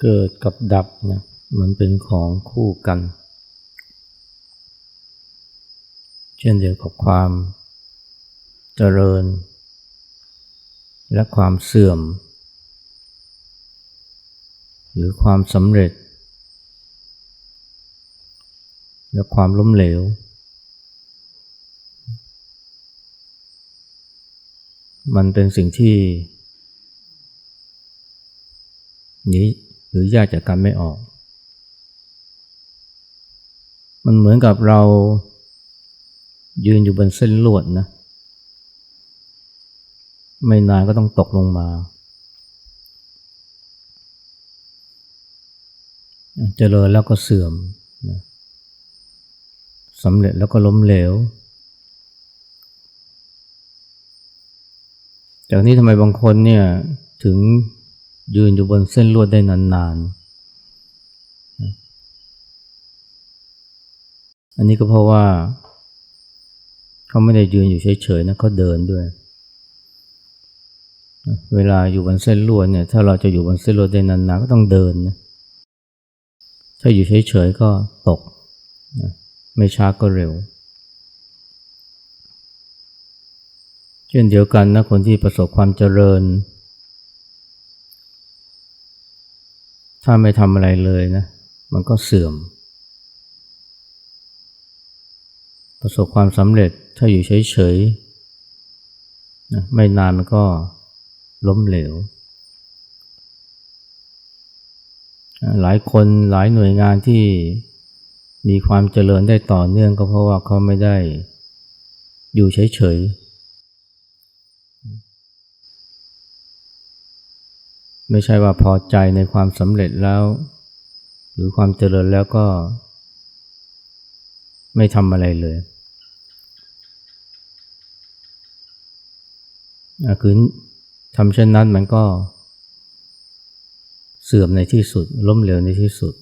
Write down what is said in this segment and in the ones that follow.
เกิดกับดับนะมันเป็นของคู่กัน เช่นเดียวกับความเจริญ และความเสื่อม หรือความสำเร็จ และความล้มเหลว มันเป็นสิ่งที่หนี หรือแยกจากกันไม่ออก มันเหมือนกับเรายืนอยู่บนเส้นลวดนะ ไม่นานก็ต้องตกลงมา เจริญแล้วก็เสื่อมนะสำเร็จแล้วก็ล้มเหลว จากนี้ทำไมบางคนเนี่ยถึง ยืนอยู่บนเส้นลวดได้นานๆ อันนี้ก็เพราะว่าเขาไม่ได้ยืนอยู่เฉยๆนะเขาเดินด้วย เวลาอยู่บนเส้นลวดเนี่ยถ้าเราจะอยู่บนเส้นลวดได้นานๆก็ต้องเดินนะถ้าอยู่เฉยๆก็ตกนะไม่ช้าก็เร็ว เช่นเดียวกันนะคนที่ประสบความเจริญ ถ้าไม่ทำอะไรเลยนะมันก็เสื่อม ประสบความสำเร็จถ้าอยู่เฉยๆนะไม่นานมันก็ล้มเหลว หลายคนหลายหน่วยงานที่มีความเจริญได้ต่อเนื่องก็เพราะว่าเขาไม่ได้อยู่เฉยๆ ไม่ใช่ว่าพอใจในความสำเร็จแล้ว หรือความเจริญแล้วก็ ไม่ทำอะไรเลยคือทำเช่นนั้นมันก็ เสื่อมในที่สุด ล้มเหลวในที่สุด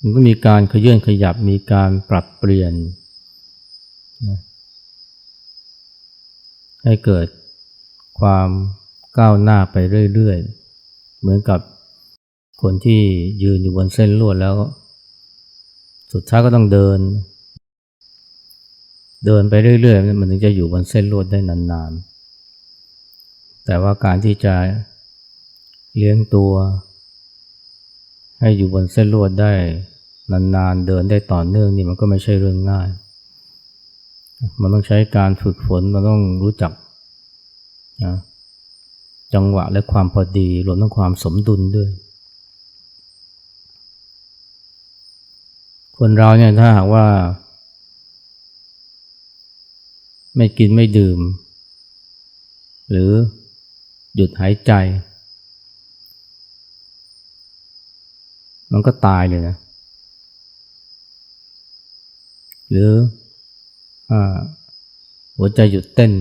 มันก็มีการขยื่นขยับมีการปรับเปลี่ยนนะ ให้เกิดความก้าวหน้าไปเรื่อยๆ เหมือนกับคนที่ยืนอยู่บนเส้นลวดแล้ว สุดท้ายก็ต้องเดิน เดินไปเรื่อยๆ มันถึงจะอยู่บนเส้นลวดได้นานๆ แต่ว่าการที่จะเลี้ยงตัว ให้อยู่บนเส้นลวดได้นานๆ เดินได้ต่อเนื่องนี่มันก็ไม่ใช่เรื่องง่าย มันต้องใช้การฝึกฝน มันต้องรู้จักนะจังหวะและความพอดีรวมทั้งความสมดุลด้วย คนเราเนี่ยถ้าหากว่า ไม่กินไม่ดื่ม หรือหยุดหายใจ มันก็ตายเลยนะ หรือ หัวใจหยุดเต้น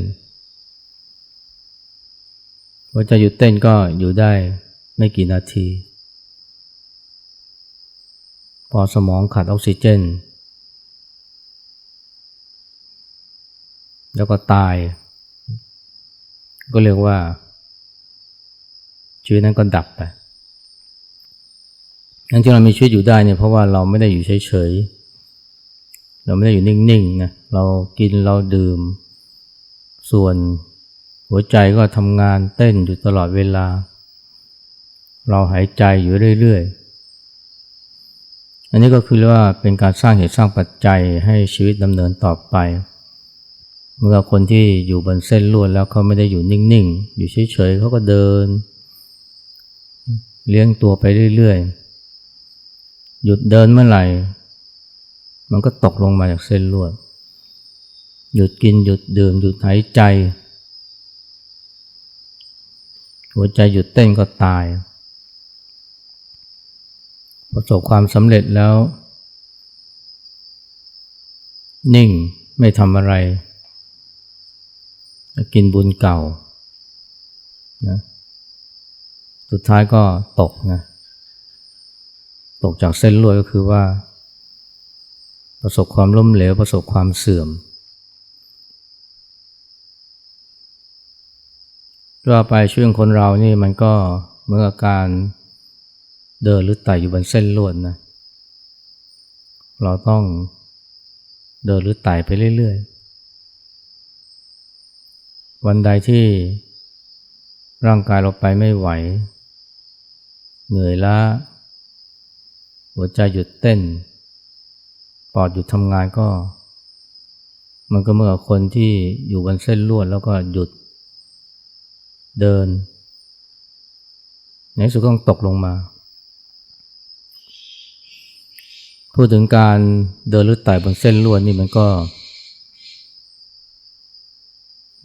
หัวใจหยุดเต้นก็อยู่ได้ไม่กี่นาที พอสมองขาดออกซิเจน แล้วก็ตาย ก็เรียกว่า ชีวิตนั้นก็ดับไปทั้งที่เรามีชีวิตอยู่ได้เนี่ยเพราะว่าเราไม่ได้อยู่เฉยๆ เราไม่ได้อยู่นิ่งๆนะเรากินเราดื่ม ส่วนหัวใจก็ทำงานเต้นอยู่ตลอดเวลา เราหายใจอยู่เรื่อยๆ อันนี้ก็คือว่าเป็นการสร้างเหตุสร้างปัจจัยให้ชีวิตดำเนินต่อไป เมื่อคนที่อยู่บนเส้นลวดแล้วเขาไม่ได้อยู่นิ่งๆ อยู่เฉยๆเขาก็เดิน เลี้ยงตัวไปเรื่อยๆ หยุดเดินเมื่อไหร่ มันก็ตกลงมาจากเส้นลวด หยุดกินหยุดดื่มหยุดหายใจ หัวใจหยุดเต้นก็ตาย ประสบความสำเร็จแล้ว นิ่งไม่ทำอะไร กินบุญเก่านะสุดท้ายก็ตกนะตกจากเส้นลวดก็คือว่า ประสบความล้มเหลวประสบความเสื่อมว่าไปช่วงคนเรานี่มันก็เมื่อนกับการเดินหรือไต่อยู่บนเส้นลวดนะเราต้องเดินหรือไต่ไปเรื่อยๆ วันใดที่ร่างกายเราไปไม่ไหว เหนื่อยล้าหัวใจหยุดเต้น ปอดหยุดทำงานก็ มันก็เมื่อคนที่อยู่บนเส้นลวดแล้วก็หยุดเดิน ในสุดก็ต้องตกลงมา พูดถึงการเดินหรือไต่บนเส้นลวดนี่มันก็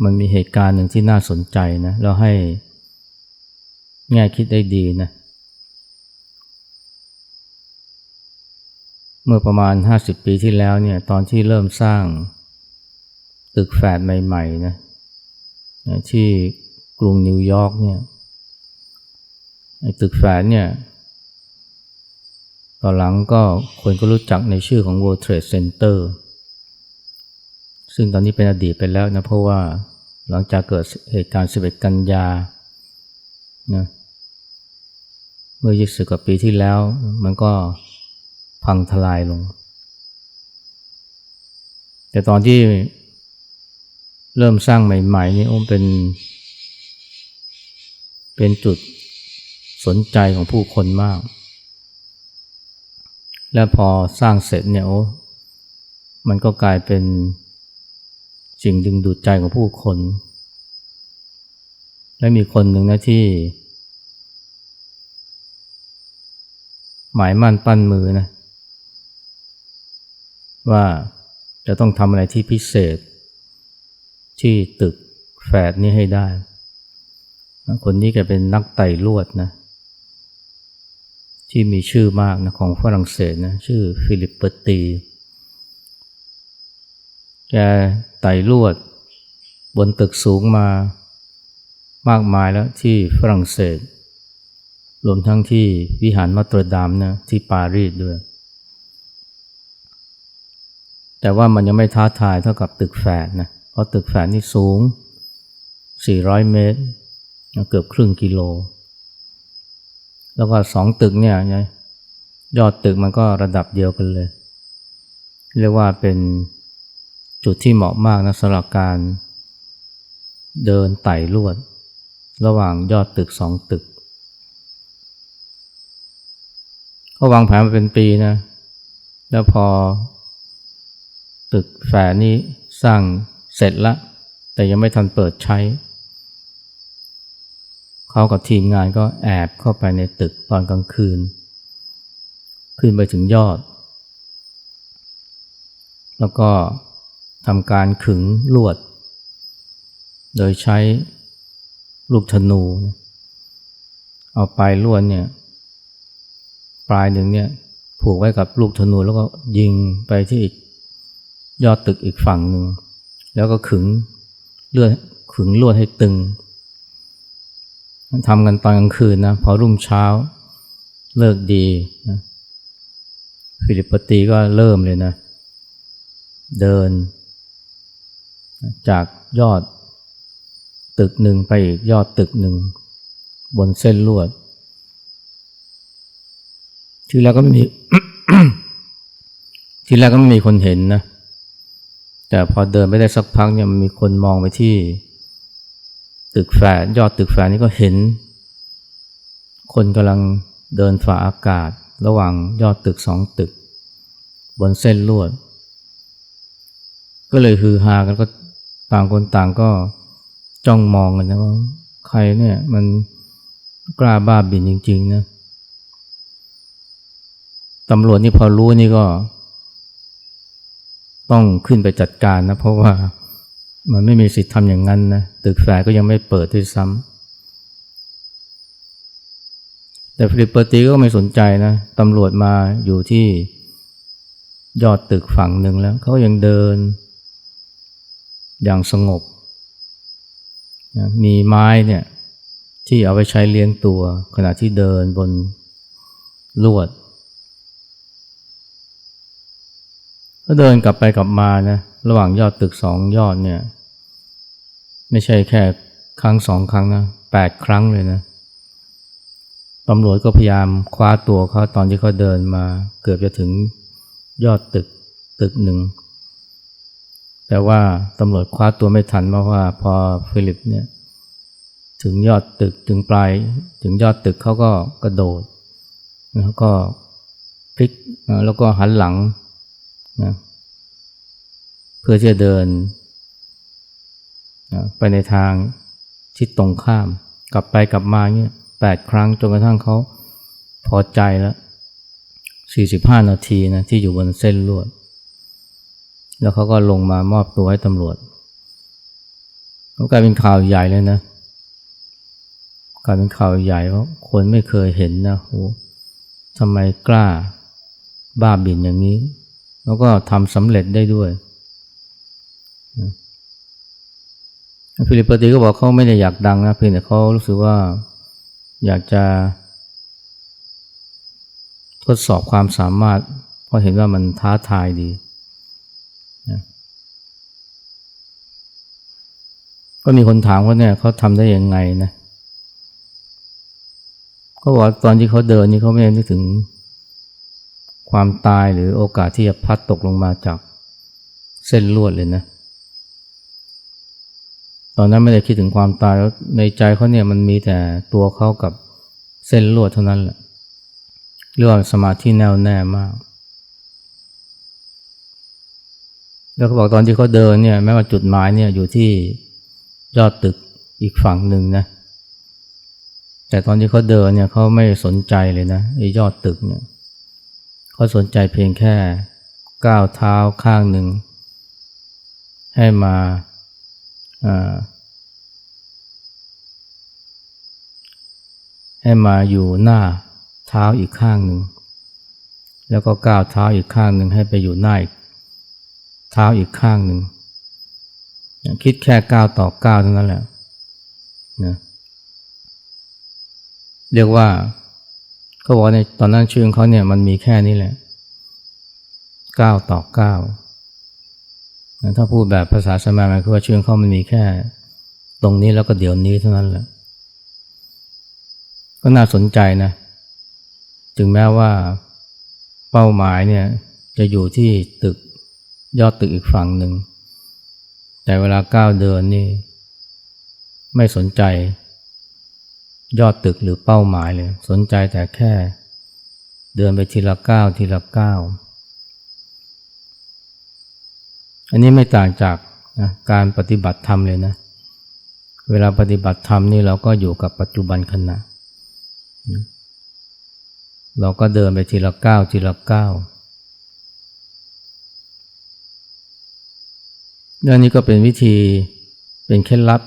มันมีเหตุการณ์หนึ่งที่น่าสนใจนะ แล้วให้แง่คิดได้ดีนะเเมื่อประมาณ 50 ปีที่แล้วเนี่ยตอนที่เริ่มสร้างตึกแฝดใหม่ๆนะที่กรุงนิวยอร์กเนี่ยไอ้ตึกแฝดเนี่ยตอนหลังก็คนก็รู้จักในชื่อของ World Trade Center ซึ่งตอนนี้เป็นอดีตไปแล้วนะเพราะว่าหลังจากเกิดเหตุการณ์ 11 กันยานะเมื่อ 20 กว่าปีที่แล้วมันก็ พังทลายลง แต่ตอนที่เริ่มสร้างใหม่ ๆ นี่โอ้เป็น เป็นจุดสนใจของผู้คนมาก และพอสร้างเสร็จเนี่ยโอ้มันก็กลายเป็นสิ่งดึงดูดใจของผู้คน และมีคนหนึ่งนะที่ หมายมั่นปั้นมือนะ ว่าจะต้องทำอะไรที่พิเศษ ที่ตึกแฝดนี้ให้ได้ คนนี้แกเป็นนักไต่ลวดนะ ที่มีชื่อมากนะของฝรั่งเศสนะชื่อฟิลิปเปอร์ตี แกไต่ลวด บนตึกสูงมามากมายแล้วที่ฝรั่งเศส รวมทั้งที่วิหารมัตรดามนะที่ปารีสด้วย แต่ว่ามันยังไม่ท้าทายเท่ากับตึกแฝดนะ เพราะตึกแฝดนี่สูง 400 เมตร เกือบครึ่งกิโล แล้วก็สองตึกเนี่ยยอดตึกมันก็ระดับเดียวกันเลย เรียกว่าเป็นจุดที่เหมาะมากนะสำหรับการเดินไต่ลวด ระหว่างยอดตึกสองตึกเขาวางแผนมาเป็นปีนะ แล้วพอ ตึกแฝดนี้สร้างเสร็จแล้วแต่ยังไม่ทันเปิดใช้ เขากับทีมงานก็แอบเข้าไปในตึกตอนกลางคืน ขึ้นไปถึงยอด แล้วก็ทำการขึงลวด โดยใช้ลูกธนู เอาปลายลวดเนี่ยปลายหนึ่งเนี่ยผูกไว้กับลูกธนูแล้วก็ยิงไปที่อีก ยอดตึกอีกฝั่งหนึ่ง แล้วก็ขึงเลือดขึงลวดให้ตึงทำกันตอนกลางคืนนะพอรุ่งเช้าเลิกดีนะฟิลิปปตีก็เริ่มเลยนะ เดิน จากยอดตึกหนึ่งไปอีกยอดตึกหนึ่ง บนเส้นลวด ทีแรกก็ไม่มี ทีแรกก็ไม่มีคนเห็นนะ แต่พอเดินไปได้สักพักเนี่ยมีคนมองไปที่ ตึกแฝดยอดตึกแฝดนี่ก็เห็น คนกำลังเดินฝ่าอากาศ ระหว่างยอดตึกสองตึก บนเส้นลวด ก็เลยฮือฮากันก็ต่างคนต่างก็จ้องมองกันนะว่าใครเนี่ยมันกล้าบ้าบินจริงๆนะตำรวจนี่พอรู้นี่ก็ ต้องขึ้นไปจัดการนะ เพราะว่ามันไม่มีสิทธิ์ทำอย่างนั้นนะตึกแฝดก็ยังไม่เปิดด้วยซ้ำแต่ฟิลิปเปอร์ตีก็ไม่สนใจนะตำรวจมาอยู่ที่ยอดตึกฝั่งหนึ่งแล้วเขายังเดิน อย่างสงบนะมีไม้เนี่ยที่เอาไปใช้เลี้ยงตัว ขณะที่เดินบนลวด ก็เดินกลับไปกลับมานะระหว่างยอดตึกสองยอดเนี่ย ไม่ใช่แค่ครั้งสองครั้งนะแปดครั้งเลยนะตำรวจก็พยายามคว้าตัวเขาตอนที่เขาเดินมา เกือบจะถึงยอดตึกตึกหนึ่ง แต่ว่าตำรวจคว้าตัวไม่ทันเพราะว่าพอฟิลิปเนี่ยถึงยอดตึกถึงปลายถึงยอดตึกเขาก็กระโดดแล้วก็พลิกแล้วก็หันหลัง นะเพื่อที่จะเดินนะไปในทางทิศตรงข้าม กลับไปกลับมาเงี้ยแปดครั้งจนกระทั่งเขาพอใจแล้วสี่สิบห้านาทีนะที่อยู่บนเส้นลวด แล้วเขาก็ลงมามอบตัวให้ตำรวจก็กลายเป็นข่าวใหญ่เลยนะกลายเป็นข่าวใหญ่เพราะคนไม่เคยเห็นนะโหทำไมกล้าบ้าบินอย่างนี้ แล้วก็ทำสำเร็จได้ด้วยฟิลิปปตีก็บอกเขาไม่ได้อยากดังนะเพียงแต่เขารู้สึกว่าอยากจะทดสอบความสามารถ เพราะเห็นว่ามันท้าทายดีนะก็มีคนถามว่าเนี่ยเขาทำได้ยังไงนะเขาบอกตอนที่เขาเดินนี่เขาไม่ได้นึกถึง ความตายหรือโอกาสที่จะพัดตกลงมาจากเส้นลวดเลยนะ ตอนนั้นไม่ได้คิดถึงความตายแล้วในใจเขาเนี่ยมันมีแต่ตัวเขากับเส้นลวดเท่านั้นแหละเรียกว่าสมาธิแน่วแน่มาก แล้วเขาบอกตอนที่เขาเดินเนี่ยแม้ว่าจุดหมายเนี่ยอยู่ที่ยอดตึกอีกฝั่งหนึ่งนะแต่ตอนที่เขาเดินเนี่ยเขาไม่สนใจเลยนะไอ้ยอดตึกเนี่ย เขาสนใจเพียงแค่ก้าวเท้าข้างหนึ่ง ให้มาให้มาอยู่หน้าเท้าอีกข้างหนึ่ง แล้วก็ก้าวเท้าอีกข้างหนึ่งให้ไปอยู่หน้าเท้าอีกข้างหนึ่ง คิดแค่ก้าวต่อก้าวเท่านั้นแหละนะเรียกว่า เขาบอกในตอนนั้นชื่อเขาเนี่ยมันมีแค่นี้แหละก้าต่อก้าถ้าพูดแบบภาษาสมัยมันคือว่าชื่อเขามันมีแค่ ตรงนี้แล้วก็เดี๋ยวนี้เท่านั้นแหละก็น่าสนใจนะถึงแม้ว่าเป้าหมายเนี่ยจะอยู่ที่ตึกยอดตึกอีกฝั่งหนึ่ง แต่เวลาก้าวเดินนี่ ไม่สนใจ ยอดตึกหรือเป้าหมายเลย สนใจแต่แค่ เดินไปทีละก้าวทีละก้าวอันนี้ไม่ต่างจากนะการปฏิบัติธรรมเลยนะ เวลาปฏิบัติธรรมนี่เราก็อยู่กับปัจจุบันขณะนะเราก็เดินไปทีละก้าวทีละก้าวเรื่องนี้ก็เป็นวิธีเป็นเคล็ดลับ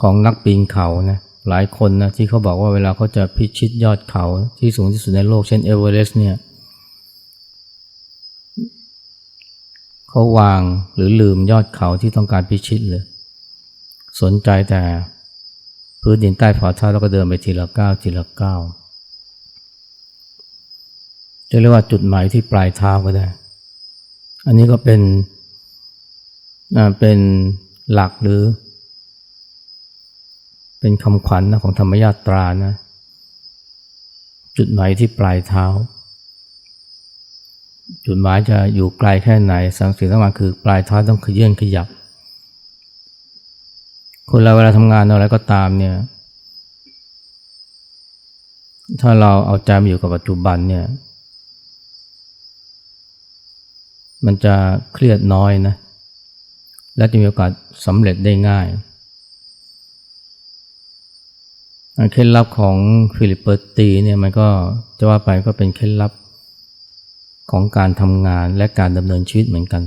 ของนักปีนเขานะ หลายคนนะที่เขาบอกว่าเวลาเขาจะพิชิตยอดเขาที่สูงที่สุดในโลกเช่นเอเวอเรสต์เนี่ยเขาวางหรือลืมยอดเขาที่ต้องการพิชิตเลย สนใจแต่พื้นดินใต้ฝ่าเท้าแล้วก็เดินไปทีละก้าวทีละก้าวจะเรียกว่าจุดหมายที่ปลายเท้าก็ได้ อันนี้ก็เป็นเป็นหลักหรือ เป็นคำขวัญนะของธรรมญาตรานะ จุดหมายที่ปลายเท้า จุดหมายจะอยู่ไกลแค่ไหนสังสิ่งสำคัญคือปลายเท้าต้องขยื่นขยับ คนเราเวลาทำงานอะไรก็ตามเนี่ย ถ้าเราเอาใจมาอยู่กับปัจจุบันเนี่ย มันจะเครียดน้อยนะ และจะมีโอกาสสำเร็จได้ง่าย เคล็ดลับของฟิลิปเปอร์ตีเนี่ยมันก็จะว่าไปก็เป็นเคล็ดลับของการทำงานและการดำเนินชีวิตเหมือนกัน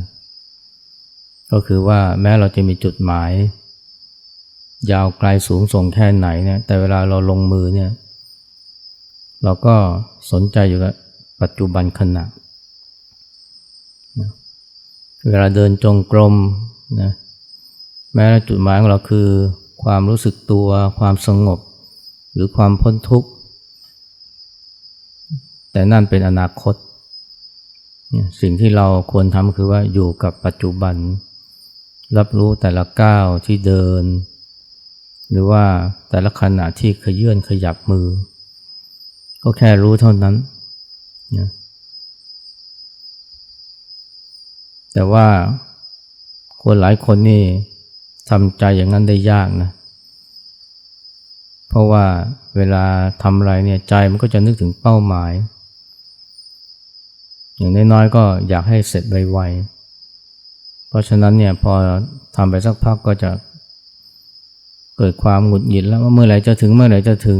ก็คือว่าแม้เราจะมีจุดหมาย ยาวไกลสูงส่งแค่ไหนเนี่ยแต่เวลาเราลงมือเนี่ยเราก็สนใจอยู่กับปัจจุบันขณะ เวลาเดินจงกรมนะแม้จุดหมายของเราคือความรู้สึกตัวความสงบ หรือความพ้นทุกข์ แต่นั่นเป็นอนาคต สิ่งที่เราควรทำคือว่าอยู่กับปัจจุบัน รับรู้แต่ละก้าวที่เดิน หรือว่าแต่ละขณะที่ขยื่นขยับมือ ก็แค่รู้เท่านั้นนะแต่ว่าคนหลายคนนี่ทำใจอย่างนั้นได้ยากนะ เพราะว่าเวลาทำอะไรเนี่ยใจมันก็จะนึกถึงเป้าหมาย อย่างน้อยๆก็อยากให้เสร็จไวๆ เพราะฉะนั้นเนี่ยพอทำไปสักพักก็จะเกิดความหงุดหงิดแล้วว่าเมื่อไหร่จะถึงเมื่อไหร่จะถึง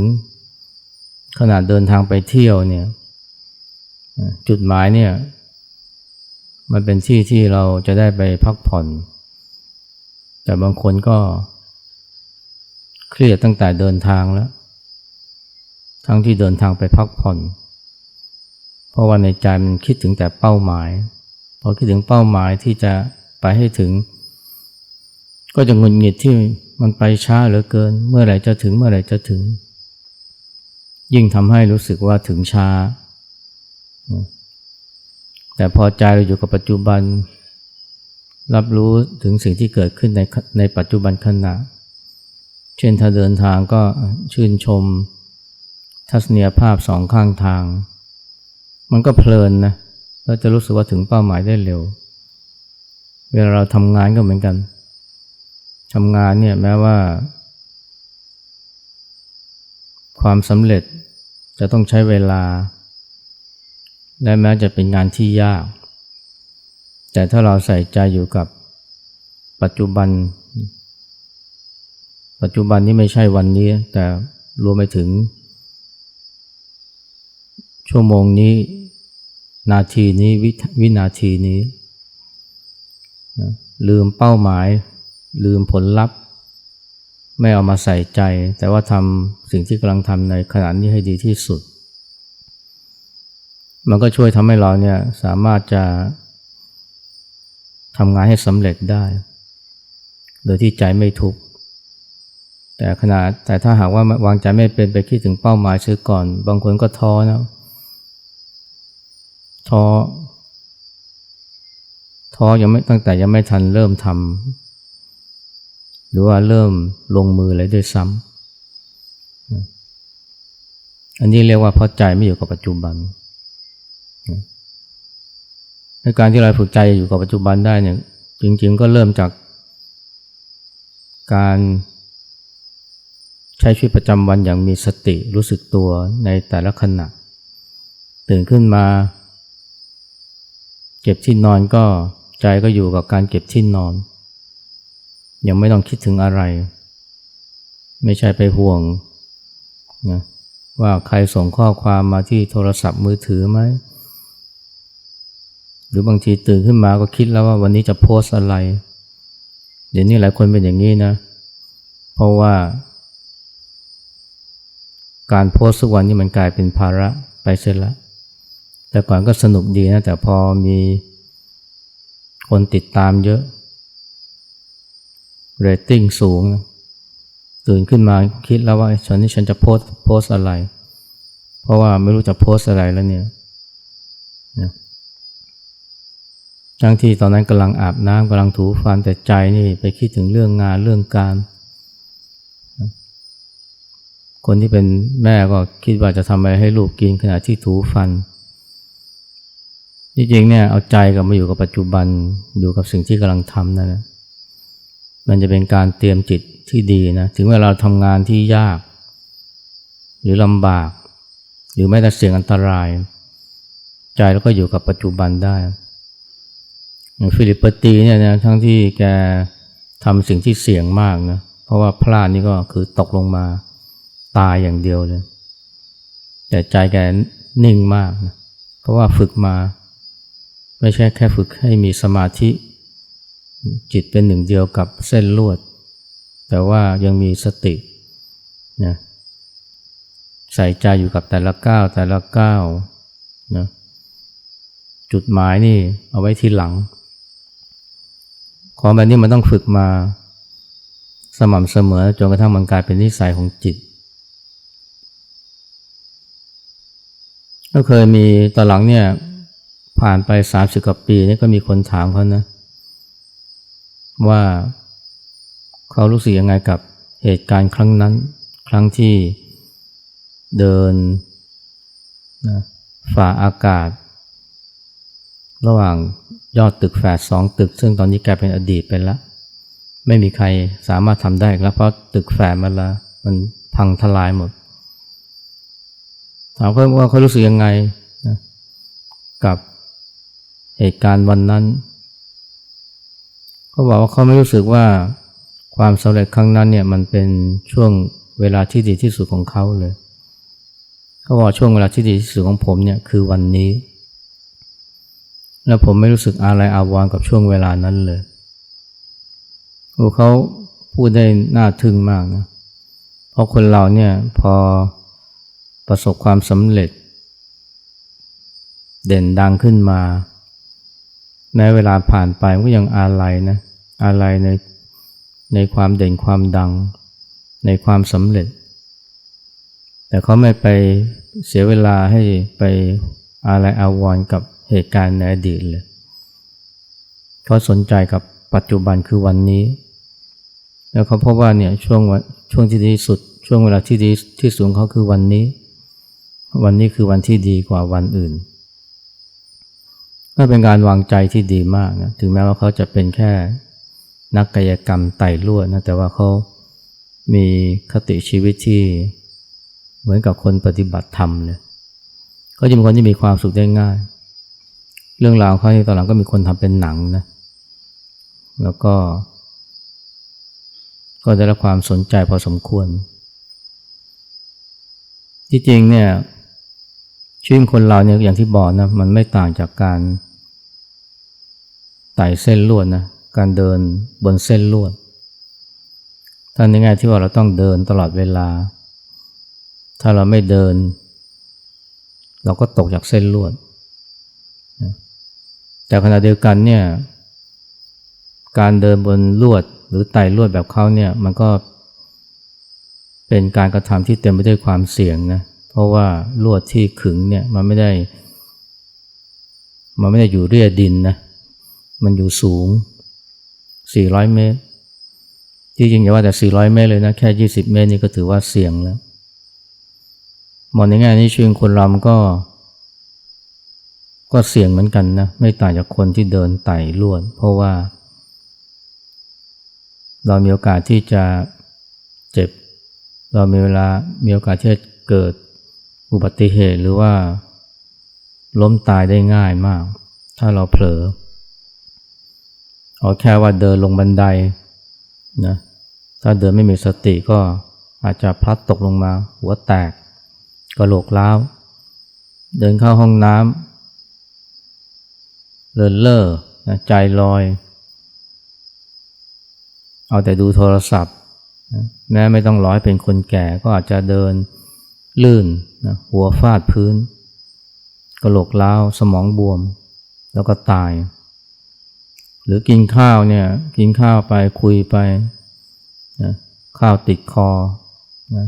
ขนาดเดินทางไปเที่ยวเนี่ยจุดหมายเนี่ยมันเป็นที่ที่เราจะได้ไปพักผ่อน แต่บางคนก็ เครียดตั้งแต่เดินทางแล้ว ทั้งที่เดินทางไปพักผ่อน เพราะว่าในใจมันคิดถึงแต่เป้าหมาย พอคิดถึงเป้าหมายที่จะไปให้ถึง ก็จะงุนหงิดที่มันไปช้าเหลือเกิน เมื่อไหร่จะถึงเมื่อไหร่จะถึง ยิ่งทำให้รู้สึกว่าถึงช้า แต่พอใจเราอยู่กับปัจจุบัน รับรู้ถึงสิ่งที่เกิดขึ้นในในปัจจุบันขณะ เช่นถ้าเดินทางก็ชื่นชมทัศนียภาพสองข้างทาง มันก็เพลินนะแล้วจะรู้สึกว่าถึงเป้าหมายได้เร็ว เวลาเราทำงานก็เหมือนกันทำงานเนี่ยแม้ว่า ความสำเร็จจะต้องใช้เวลา และแม้จะเป็นงานที่ยาก แต่ถ้าเราใส่ใจอยู่กับปัจจุบัน ปัจจุบันนี้ไม่ใช่วันนี้ แต่รวมไปถึง ชั่วโมงนี้ นาทีนี้ววินาทีนี้นะลืมเป้าหมาย ลืมผลลัพธ์ ไม่เอามาใส่ใจ แต่ว่าทำสิ่งที่กำลังทำในขณะนี้ให้ดีที่สุด มันก็ช่วยทำให้เราเนี่ยสามารถจะทำงานให้สำเร็จได้ โดยที่ใจไม่ทุกข์ แต่ขณะแต่ถ้าหากว่าวางใจไม่เป็นไปคิดถึงเป้าหมายซื้อก่อน บางคนก็ท้อนะท้อท้อยังไม่ตั้งแต่ยังไม่ทันเริ่มทำหรือว่าเริ่มลงมือเลยด้วยซ้ำอันนี้เรียกว่าพราะใจไม่อยู่กับปัจจุบันในการที่เราฝึกใจอยู่กับปัจจุบันได้เนี่ยจริง ๆ ก็เริ่มจากการ ใช้ชีวิตประจำวันอย่างมีสติรู้สึกตัวในแต่ละขณะ ตื่นขึ้นมา เก็บที่นอนก็ใจก็อยู่กับการเก็บที่นอน ยังไม่ต้องคิดถึงอะไร ไม่ใช่ไปห่วงนะว่าใครส่งข้อความมาที่โทรศัพท์มือถือไหม หรือบางทีตื่นขึ้นมาก็คิดแล้วว่าวันนี้จะโพสอะไร เดี๋ยวนี้หลายคนเป็นอย่างนี้นะ เพราะว่า การโพสทุกวันนี้มันกลายเป็นภาระไปเสียแล้ว แต่ก่อนก็สนุกดีนะ แต่พอมีคนติดตามเยอะ เรตติ้งสูงตื่นขึ้นมาคิดแล้วว่าฉันนี้ฉันจะโพสโพสอะไร เพราะว่าไม่รู้จะโพสอะไรแล้วเนี่ยทั้งที่ตอนนั้นกำลังอาบน้ำกำลังถูฟันแต่ใจนี่ไปคิดถึงเรื่องงานเรื่องการ คนที่เป็นแม่ก็คิดว่าจะทำอะไรให้ลูกกินขณะที่ถูฟันจริงๆเนี่ยเอาใจกับมาอยู่กับปัจจุบันอยู่กับสิ่งที่กำลังทำนั่นแหละมันจะเป็นการเตรียมจิตที่ดีนะถึงเวลาเราทำงานที่ยาก หรือลำบาก หรือแม้แต่เสี่ยงอันตราย ใจเราก็อยู่กับปัจจุบันได้ฟิลิปปตีเนี่ยนะทั้งที่แกทำสิ่งที่เสี่ยงมากนะเพราะว่าพลาดนี่ก็คือตกลงมา ตายอย่างเดียวเลย แต่ใจแกนิ่งมากนะเพราะว่าฝึกมา ไม่ใช่แค่ฝึกให้มีสมาธิ จิตเป็นหนึ่งเดียวกับเส้นลวด แต่ว่ายังมีสตินะใส่ใจอยู่กับแต่ละก้าวแต่ละก้าวนะจุดหมายนี่เอาไว้ที่หลัง ของแบบนี้มันต้องฝึกมาสม่ำเสมอจนกระทั่งมันกลายเป็นนิสัยของจิต ก็เคยมีตอนหลังเนี่ย ผ่านไปสามสิบกว่าปีนี่ก็มีคนถามเขานะ ว่าเขารู้สึกยังไงกับเหตุการณ์ครั้งนั้น ครั้งที่เดินนะฝ่าอากาศ ระหว่างยอดตึกแฝดสองตึก ซึ่งตอนนี้กลายเป็นอดีตไปแล้ว ไม่มีใครสามารถทำได้แล้วเพราะตึกแฝดมันละมันพังทลายหมด ถามเขาว่าเขารู้สึกยังไงนะกับเหตุการณ์วันนั้นเขาบอกว่าเขาไม่รู้สึกว่าความสำเร็จครั้งนั้นเนี่ยมันเป็นช่วงเวลาที่ดีที่สุดของเขาเลยเขาบอกช่วงเวลาที่ดีที่สุดของผมเนี่ยคือวันนี้ แล้วผมไม่รู้สึกอะไรอาวร์กับช่วงเวลานั้นเลยโอ้เขาพูดได้น่าทึ่งมากนะเพราะคนเราเนี่ยพอ ประสบความสำเร็จ เด่นดังขึ้นมาแม้เวลาผ่านไปมันก็ยังอาลัยนะอาลัยในในความเด่นความดัง ในความสำเร็จ แต่เขาไม่ไปเสียเวลาให้ไปอาลัยอาวรณ์กับเหตุการณ์ในอดีตเลยเขาสนใจกับปัจจุบันคือวันนี้ แล้วเขาพบว่าเนี่ยช่วงวันช่วงที่ดีสุด ช่วงเวลาที่ดีที่สุดของเขาคือวันนี้ วันนี้คือวันที่ดีกว่าวันอื่น ก็เป็นการวางใจที่ดีมากนะถึงแม้ว่าเขาจะเป็นแค่นักกายกรรมไต่ลวดนะแต่ว่าเขามีคติชีวิตที่เหมือนกับคนปฏิบัติธรรมเลยเขาจะเป็นคนที่มีความสุขได้ง่าย เรื่องราวเขาที่ตอนหลังก็มีคนทำเป็นหนังนะแล้วก็ ก็ได้รับความสนใจพอสมควรที่จริงเนี่ย ชีวิตคนเราเนี่ยอย่างที่บอกนะมันไม่ต่างจากการไต่เส้นลวดนะการเดินบนเส้นลวดท่านในแง่ที่ว่าเราต้องเดินตลอดเวลา ถ้าเราไม่เดิน เราก็ตกจากเส้นลวด แต่ขณะเดียวกันเนี่ยการเดินบนลวดหรือไต่ลวดแบบเขาเนี่ยมันก็เป็นการกระทำที่เต็มไปด้วยความเสี่ยงนะเราะว่าลวดที่ขึงเนี่ยมันไม่ได้ มันไม่ได้อยู่เรียดินนะ มันอยู่สูง 400 เมตร ที่จริงอย่าว่าแต่ 400 เมตรเลยนะ แค่ 20 เมตรนี่ก็ถือว่าเสี่ยงแล้ว มองในแง่นี้ชีวิตคนเราก็ ก็เสี่ยงเหมือนกันนะ ไม่ต่างจากคนที่เดินไต่ลวด เพราะว่า เรามีโอกาสที่จะเจ็บ เรามีเวลา มีโอกาสที่จะเกิด อุบัติเหตุหรือว่า ล้มตายได้ง่ายมาก ถ้าเราเผลอเอาแค่ว่าเดินลงบันไดนะถ้าเดินไม่มีสติก็อาจจะพลัดตกลงมา หัวแตกกระโหลกล้าว เดินเข้าห้องน้ำเลินเล่อนะใจลอย เอาแต่ดูโทรศัพท์นะแม้ไม่ต้องร้อยเป็นคนแก่ก็อาจจะเดิน ลื่นนะหัวฟาดพื้นกระโหลกล้าวสมองบวม แล้วก็ตาย หรือกินข้าวเนี่ยกินข้าวไปคุยไปนะข้าวติดคอนะ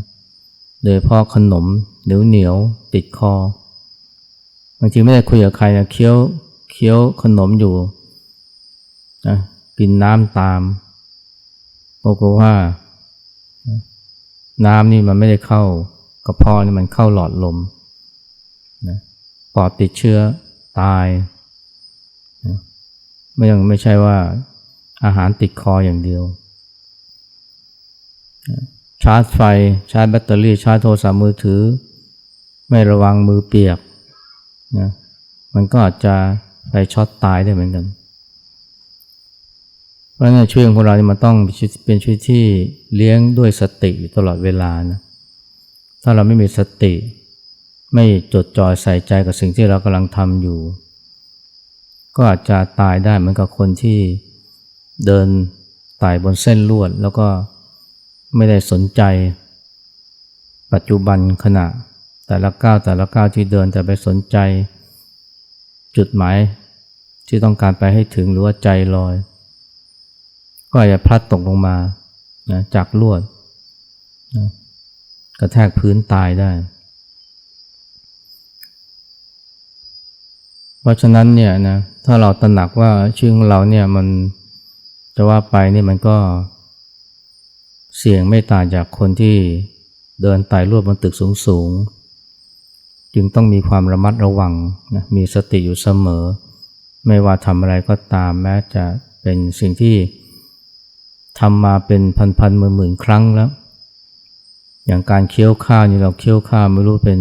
โดยพราะขนมเหนียวเหนียวติดคอบางทีไม่ได้คุยกับใครนะเคี้ยวเคี้ยวขนมอยู่นะกินน้ำตามบอกว่า น้ำนี่มันไม่ได้เข้า กระเพาะนี่มันเข้าหลอดลมนะปอดติดเชื้อตายนะไม่ยังไม่ใช่ว่าอาหารติดคออย่างเดียวนะชาร์จไฟ ชาร์จแบตเตอรี่ ชาร์จโทรศัพท์มือถือ ไม่ระวังมือเปียกนะมันก็อาจจะไปช็อตตายได้เหมือนกัน เพราะงั้นช่วยของเราเนี่ยมันต้องเป็นชีวิตที่เลี้ยงด้วยสติตลอดเวลานะ ถ้าเราไม่มีสติ ไม่จดจ่อใส่ใจกับสิ่งที่เรากำลังทำอยู่ ก็อาจจะตายได้เหมือนกับคนที่เดินไต่บนเส้นลวด แล้วก็ไม่ได้สนใจ ปัจจุบันขณะ แต่ละก้าวแต่ละก้าวที่เดินแต่ไปสนใจ จุดหมายที่ต้องการไปให้ถึงหรือว่าใจลอย ก็อาจจะพลัดตกลงมานะจากลวดนะ กระแทกพื้นตายได้ เพราะฉะนั้นเนี่ยนะถ้าเราตระหนักว่าชีวิตของเราเนี่ยมันจะว่าไปนี่มันก็เสี่ยงไม่ต่างจากคนที่เดินไต่รวดบนตึกสูงๆจึงต้องมีความระมัดระวังนะมีสติอยู่เสมอ ไม่ว่าทำอะไรก็ตามแม้จะเป็นสิ่งที่ทำมาเป็นพันๆหมื่นๆครั้งแล้ว อย่างการเคี้ยวข้าวนี่เราเคี้ยวข้าวไม่รู้เป็น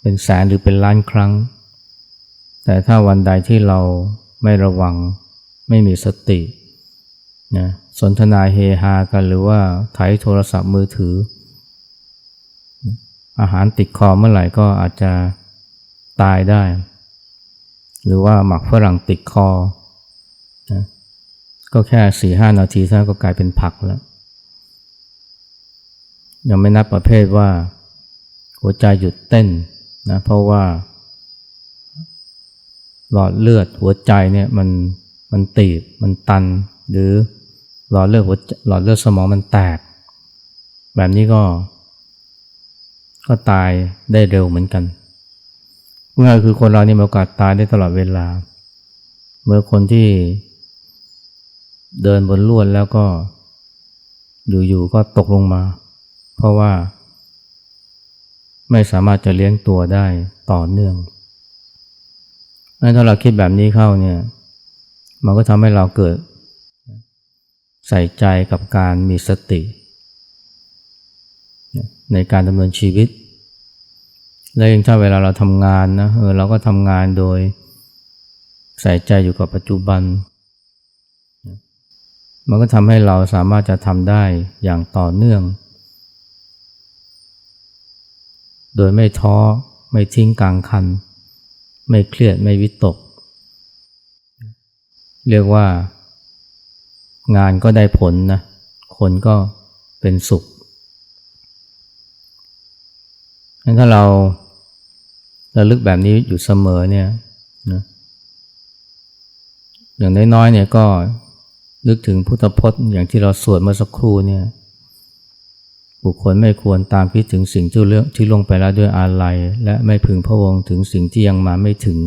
เป็นแสนหรือเป็นล้านครั้ง แต่ถ้าวันใดที่เราไม่ระวังไม่มีสตินะสนทนาเฮฮากันหรือว่าไถโทรศัพท์มือถือ อาหารติดคอเมื่อไหร่ก็อาจจะตายได้ หรือว่าหมักฝรั่งติดคอนะก็แค่สี่ห้านาทีท่านก็กลายเป็นผักแล้ว ยังไม่นับประเภทว่า หัวใจหยุดเต้นนะเพราะว่า หลอดเลือดหัวใจเนี่ยมันมันตีบมันตัน หรือหลอดเลือดหัวหลอดเลือดสมองมันแตก แบบนี้ก็ ก็ตายได้เร็วเหมือนกันง่ายคือคนเรานี่มีโอกาสตายได้ตลอดเวลา เมื่อคนที่เดินบนลวดแล้วก็อยู่ๆก็ตกลงมา เพราะว่า ไม่สามารถจะเลี้ยงตัวได้ต่อเนื่องงั้นถ้าเราคิดแบบนี้เข้าเนี่ย มันก็ทำให้เราเกิด ใส่ใจกับการมีสติ ในการดำเนินชีวิต และยิ่งถ้าเวลาเราทำงานนะเออเราก็ทำงานโดย ใส่ใจอยู่กับปัจจุบัน มันก็ทำให้เราสามารถจะทำได้อย่างต่อเนื่อง โดยไม่ท้อ ไม่ทิ้งกลางคัน ไม่เครียดไม่วิตก เรียกว่า งานก็ได้ผลนะ คนก็เป็นสุขงั้นถ้าเราระลึกแบบนี้อยู่เสมอเนี่ยนะอย่างน้อยๆเนี่ยก็นึกถึงพุทธพจน์อย่างที่เราสวดเมื่อสักครู่เนี่ย บุคคลไม่ควรตามคิดถึงสิ่งที่เรื่องที่ลงไปแล้วด้วยอาลัย และไม่พึงพะวงถึงสิ่งที่ยังมาไม่ถึง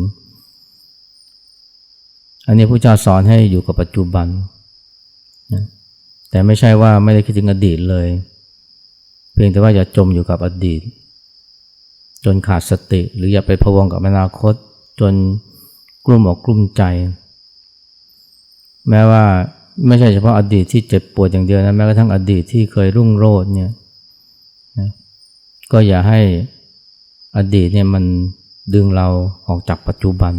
อันนี้พระเจ้าสอนให้อยู่กับปัจจุบันนะแต่ไม่ใช่ว่าไม่ได้คิดถึงอดีตเลย เพียงแต่ว่าอย่าจมอยู่กับอดีต จนขาดสติ หรืออย่าไปพะวงกับอนาคต จนกลุ้มอกกลุ้มใจ แม้ว่าไม่ใช่เฉพาะอดีตที่เจ็บปวดอย่างเดียวนะแม้กระทั่งอดีตที่เคยรุ่งโรจน์เนี่ย ก็อย่าให้อดีตเนี่ยมันดึงเราออกจากปัจจุบัน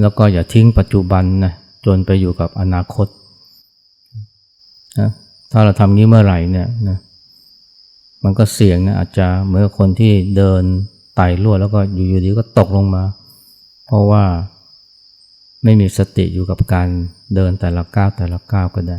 แล้วก็อย่าทิ้งปัจจุบันนะจนไปอยู่กับอนาคตนะถ้าเราทำนี้เมื่อไหร่เนี่ยนะมันก็เสี่ยงนะอาจจะเหมือนคนที่เดินไต่ลวดแล้วก็อยู่ๆดีก็ตกลงมา เพราะว่าไม่มีสติอยู่กับการเดินแต่ละก้าวแต่ละก้าวก็ได้